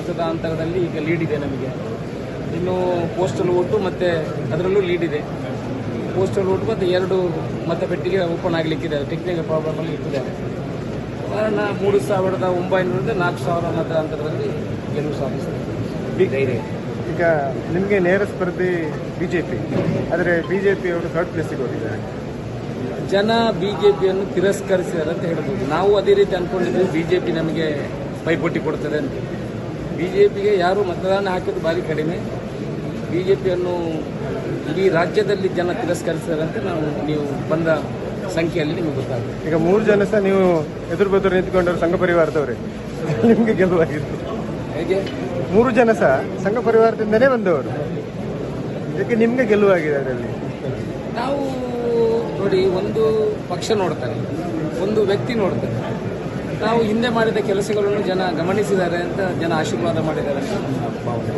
ಮತದ ಅಂತರದಲ್ಲಿ ಈಗ ಲೀಡ್ ಇದೆ ನಮಗೆ. ಇನ್ನು ಪೋಸ್ಟಲ್ ಓಟು ಮತ್ತು ಅದರಲ್ಲೂ ಲೀಡ್ ಇದೆ. ಪೋಸ್ಟಲ್ ಓಟು ಮತ್ತು ಎರಡು ಮತಪೆಟ್ಟಿಗೆ ಓಪನ್ ಆಗಲಿಕ್ಕಿದೆ. ಟೆಕ್ನಿಕಲ್ ಪ್ರಾಬ್ಲಮಲ್ಲಿ ಇಟ್ಟಿದ್ದಾರೆ ಕಾರಣ ಮೂರು ಸಾವಿರದ ಒಂಬೈನೂರಿಂದ ನಾಲ್ಕು ಸಾವಿರ ಮತ ಅಂತರದಲ್ಲಿ ಗೆಲುವು ಸಾಧಿಸಿದೆ. ಇದೆ. ಈಗ ನಿಮಗೆ ನೇರ ಸ್ಪರ್ಧಿ ಬಿ ಜೆ ಪಿ ಆದರೆ ಬಿ ಜೆ ಪಿ ಅವರು ಥರ್ಡ್ ಪ್ಲೇಸಿಗೆ ಹೋಗಿದ್ದಾರೆ. ಜನ ಬಿ ಜೆ ಪಿಯನ್ನು ತಿರಸ್ಕರಿಸಿದ್ದಾರೆ ಅಂತ ಹೇಳ್ಬೋದು ನಾವು ಅದೇ ರೀತಿ ಅಂದ್ಕೊಂಡಿದ್ವಿ ಬಿ ಜೆ ಪಿ ನಮಗೆ ಪೈಪೋಟಿ ಕೊಡ್ತದೆ ಅಂತ. ಬಿ ಜೆ ಪಿಗೆ ಯಾರು ಮತದಾನ ಹಾಕಿದ್ದು ಭಾರಿ ಕಡಿಮೆ. ಬಿ ಜೆ ಪಿಯನ್ನು ಇಡೀ ರಾಜ್ಯದಲ್ಲಿ ಜನ ತಿರಸ್ಕರಿಸಿದಂತೆ ನಾವು ನೀವು ಬಂದ ಸಂಖ್ಯೆಯಲ್ಲಿ ನಿಮಗೆ ಗೊತ್ತಾಗುತ್ತೆ. ಈಗ ಮೂರು ಜನ ಸಹ ನೀವು ಎದುರು ಬದುರು ನಿಂತ್ಕೊಂಡವರು ಸಂಘ ಪರಿವಾರದವ್ರೆ. ನಿಮಗೆ ಗೆಲುವಾಗಿತ್ತು. ಹೇಗೆ? ಮೂರು ಜನ ಸಹ ಸಂಘ ಪರಿವಾರದಿಂದನೇ ಬಂದವರು. ಇದಕ್ಕೆ ನಿಮಗೆ ಗೆಲುವಾಗಿದೆ ಅದರಲ್ಲಿ ನಾವು ನೋಡಿ ಒಂದು ಪಕ್ಷ ನೋಡ್ತಾರೆ ಒಂದು ವ್ಯಕ್ತಿ ನೋಡ್ತಾರೆ. ನಾವು ಹಿಂದೆ ಮಾಡಿದ ಕೆಲಸಗಳನ್ನು ಜನ ಗಮನಿಸಿದ್ದಾರೆ ಅಂತ ಜನ ಆಶೀರ್ವಾದ ಮಾಡಿದ್ದಾರೆ ಅಂತ ಭಾವನೆ.